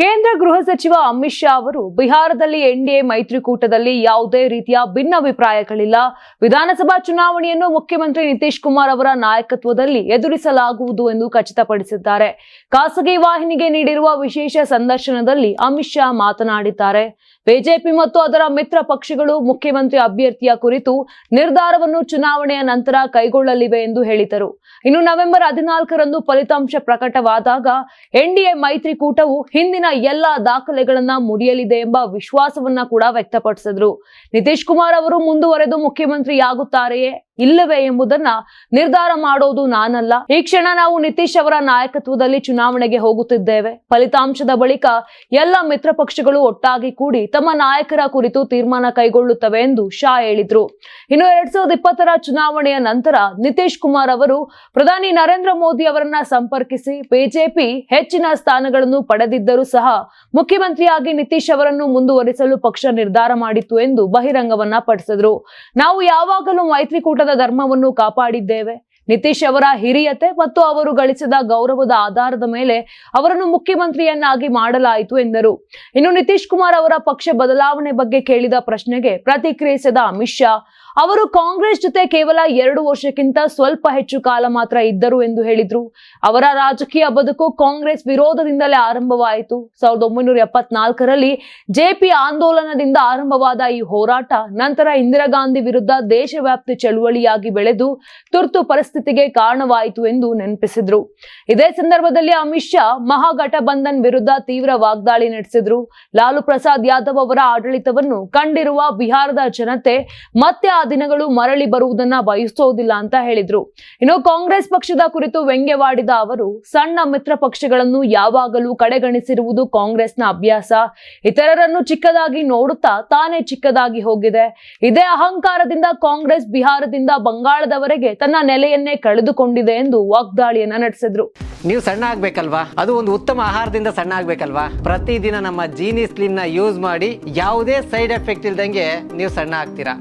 ಕೇಂದ್ರ ಗೃಹ ಸಚಿವ ಅಮಿತ್ ಶಾ ಅವರು ಬಿಹಾರದಲ್ಲಿ ಎನ್ಡಿಎ ಮೈತ್ರಿಕೂಟದಲ್ಲಿ ಯಾವುದೇ ರೀತಿಯ ಭಿನ್ನಾಭಿಪ್ರಾಯಗಳಿಲ್ಲ. ವಿಧಾನಸಭಾ ಚುನಾವಣೆಯನ್ನು ಮುಖ್ಯಮಂತ್ರಿ ನಿತೀಶ್ ಕುಮಾರ್ ಅವರ ನಾಯಕತ್ವದಲ್ಲಿ ಎದುರಿಸಲಾಗುವುದು ಎಂದು ಖಚಿತಪಡಿಸಿದ್ದಾರೆ. ಖಾಸಗಿ ವಾಹಿನಿಗೆ ನೀಡಿರುವ ವಿಶೇಷ ಸಂದರ್ಶನದಲ್ಲಿ ಅಮಿತ್ ಶಾ ಮಾತನಾಡಿದ್ದಾರೆ. ಬಿಜೆಪಿ ಮತ್ತು ಅದರ ಮಿತ್ರ ಪಕ್ಷಗಳು ಮುಖ್ಯಮಂತ್ರಿ ಅಭ್ಯರ್ಥಿಯ ಕುರಿತು ನಿರ್ಧಾರವನ್ನು ಚುನಾವಣೆಯ ನಂತರ ಕೈಗೊಳ್ಳಲಿವೆ ಎಂದು ಹೇಳಿದರು. ಇನ್ನು ನವೆಂಬರ್ ಹದಿನಾಲ್ಕರಂದು ಫಲಿತಾಂಶ ಪ್ರಕಟವಾದಾಗ ಎನ್ಡಿಎ ಮೈತ್ರಿಕೂಟವು ಹಿಂದಿನ ಎಲ್ಲಾ ದಾಖಲೆಗಳನ್ನ ಮುರಿಯಲಿದೆ ಎಂಬ ವಿಶ್ವಾಸವನ್ನ ಕೂಡ ವ್ಯಕ್ತಪಡಿಸಿದ್ರು. ನಿತೀಶ್ ಕುಮಾರ್ ಅವರು ಮುಂದುವರೆದು ಮುಖ್ಯಮಂತ್ರಿಯಾಗುತ್ತಾರೆಯೇ? ಇಲ್ಲವೇ ಎಂಬುದನ್ನ ನಿರ್ಧಾರ ಮಾಡೋದು ನಾನಲ್ಲ. ಈ ಕ್ಷಣ ನಾವು ನಿತೀಶ್ ಅವರ ನಾಯಕತ್ವದಲ್ಲಿ ಚುನಾವಣೆಗೆ ಹೋಗುತ್ತಿದ್ದೇವೆ. ಫಲಿತಾಂಶದ ಬಳಿಕ ಎಲ್ಲ ಮಿತ್ರ ಪಕ್ಷಗಳು ಒಟ್ಟಾಗಿ ಕೂಡಿ ತಮ್ಮ ನಾಯಕರ ಕುರಿತು ತೀರ್ಮಾನ ಕೈಗೊಳ್ಳುತ್ತವೆ ಎಂದು ಶಾ ಹೇಳಿದ್ರು. ಇನ್ನು ಎರಡ್ ಸಾವಿರದ ಇಪ್ಪತ್ತರ ಚುನಾವಣೆಯ ನಂತರ ನಿತೀಶ್ ಕುಮಾರ್ ಅವರು ಪ್ರಧಾನಿ ನರೇಂದ್ರ ಮೋದಿ ಅವರನ್ನ ಸಂಪರ್ಕಿಸಿ ಬಿಜೆಪಿ ಹೆಚ್ಚಿನ ಸ್ಥಾನಗಳನ್ನು ಪಡೆದಿದ್ದರೂ ಸಹ ಮುಖ್ಯಮಂತ್ರಿಯಾಗಿ ನಿತೀಶ್ ಅವರನ್ನು ಮುಂದುವರಿಸಲು ಪಕ್ಷ ನಿರ್ಧಾರ ಮಾಡಿತ್ತು ಎಂದು ಬಹಿರಂಗವನ್ನ ಪಡಿಸಿದ್ರು. ನಾವು ಯಾವಾಗಲೂ ಮೈತ್ರಿಕೂಟದ ಧರ್ಮವನ್ನು ಕಾಪಾಡಿದ್ದೇವೆ. ನಿತೀಶ್ ಅವರ ಹಿರಿಯತೆ ಮತ್ತು ಅವರು ಗಳಿಸಿದ ಗೌರವದ ಆಧಾರದ ಮೇಲೆ ಅವರನ್ನು ಮುಖ್ಯಮಂತ್ರಿಯನ್ನಾಗಿ ಮಾಡಲಾಯಿತು ಎಂದರು. ಇನ್ನು ನಿತೀಶ್ ಕುಮಾರ್ ಅವರ ಪಕ್ಷ ಬದಲಾವಣೆ ಬಗ್ಗೆ ಕೇಳಿದ ಪ್ರಶ್ನೆಗೆ ಪ್ರತಿಕ್ರಿಯಿಸಿದ ಅಮಿತ್ ಶಾ ಅವರು ಕಾಂಗ್ರೆಸ್ ಜೊತೆ ಕೇವಲ ಎರಡು ವರ್ಷಕ್ಕಿಂತ ಸ್ವಲ್ಪ ಹೆಚ್ಚು ಕಾಲ ಮಾತ್ರ ಇದ್ದರು ಎಂದು ಹೇಳಿದ್ರು. ಅವರ ರಾಜಕೀಯ ಬದುಕು ಕಾಂಗ್ರೆಸ್ ವಿರೋಧದಿಂದಲೇ ಆರಂಭವಾಯಿತು. ಸಾವಿರದ ಒಂಬೈನೂರ ಎಪ್ಪತ್ನಾಲ್ಕರಲ್ಲಿ ಜೆಪಿ ಆಂದೋಲನದಿಂದ ಆರಂಭವಾದ ಈ ಹೋರಾಟ ನಂತರ ಇಂದಿರಾ ಗಾಂಧಿ ವಿರುದ್ಧ ದೇಶವ್ಯಾಪ್ತಿ ಚಳುವಳಿಯಾಗಿ ಬೆಳೆದು ತುರ್ತು ಪರಿಸ್ಥಿತಿಗೆ ಕಾರಣವಾಯಿತು ಎಂದು ನೆನಪಿಸಿದ್ರು. ಇದೇ ಸಂದರ್ಭದಲ್ಲಿ ಅಮಿತ್ ಶಾ ಮಹಾಗಠಬಂಧನ್ ವಿರುದ್ಧ ತೀವ್ರ ವಾಗ್ದಾಳಿ ನಡೆಸಿದ್ರು. ಲಾಲು ಪ್ರಸಾದ್ ಯಾದವ್ ಅವರ ಆಡಳಿತವನ್ನು ಕಂಡಿರುವ ಬಿಹಾರದ ಜನತೆ ಮತ್ತೆ ದಿನಗಳು ಮರಳಿ ಬರುವುದನ್ನ ಬಯಸೋದಿಲ್ಲ ಅಂತ ಹೇಳಿದ್ರು. ಇನ್ನು ಕಾಂಗ್ರೆಸ್ ಪಕ್ಷದ ಕುರಿತು ವ್ಯಂಗ್ಯವಾಡಿದ ಅವರು, ಸಣ್ಣ ಮಿತ್ರ ಪಕ್ಷಗಳನ್ನು ಯಾವಾಗಲೂ ಕಡೆಗಣಿಸಿರುವುದು ಕಾಂಗ್ರೆಸ್ನ ಅಭ್ಯಾಸ. ಇತರರನ್ನು ಚಿಕ್ಕದಾಗಿ ನೋಡುತ್ತಾ ತಾನೇ ಚಿಕ್ಕದಾಗಿ ಹೋಗಿದೆ. ಇದೇ ಅಹಂಕಾರದಿಂದ ಕಾಂಗ್ರೆಸ್ ಬಿಹಾರದಿಂದ ಬಂಗಾಳದವರೆಗೆ ತನ್ನ ನೆಲೆಯನ್ನೇ ಕಳೆದುಕೊಂಡಿದೆ ಎಂದು ವಾಗ್ದಾಳಿಯನ್ನ ನಡೆಸಿದ್ರು. ನೀವು ಸಣ್ಣ ಆಗ್ಬೇಕಲ್ವಾ? ಅದು ಒಂದು ಉತ್ತಮ ಆಹಾರದಿಂದ ಸಣ್ಣ ಆಗ್ಬೇಕಲ್ವಾ? ಪ್ರತಿದಿನ ನಮ್ಮ ಜೀನಿ ಸ್ಲಿಮ್ನ ಯೂಸ್ ಮಾಡಿ ಯಾವುದೇ ಸೈಡ್ ಎಫೆಕ್ಟ್ ಇಲ್ದಂಗೆ ನೀವು ಸಣ್ಣ ಆಗ್ತೀರಾ?